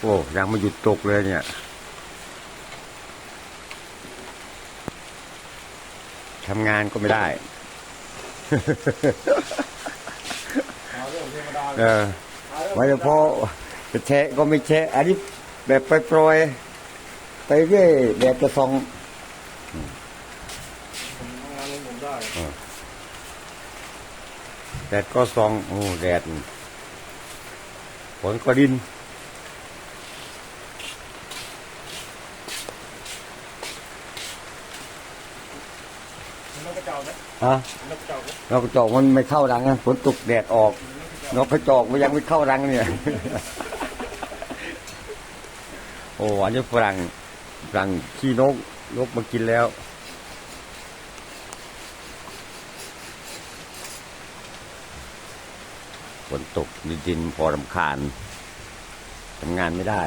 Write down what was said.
โอ้ยังไม่หยุดตกเลยเนี่ย ทำงานก็ไม่ได้หาเรื่องเทวดาเออหาเรื่องไม่พอจะแชะก็ไม่แชะ อันนี้แบบไปโปรยๆไปเรื่อยแดดจะส่องผมทำงานของผมได้แดดก็ส่อง โอ้ แดดฝนก็ดิน นกกระเจ้าไหมฮะนกกระเจ้าไหมนกกระจอกมันไม่เข้ารังนะฝนตกแดดออกนกกระจอกมันยังไม่เข้ารังเนี่ย โอ้อันนี้ฝรั่งฝรั่งขี้นกนกมากินแล้วฝนตกดินๆพอรำคาญทำงานไม่ได้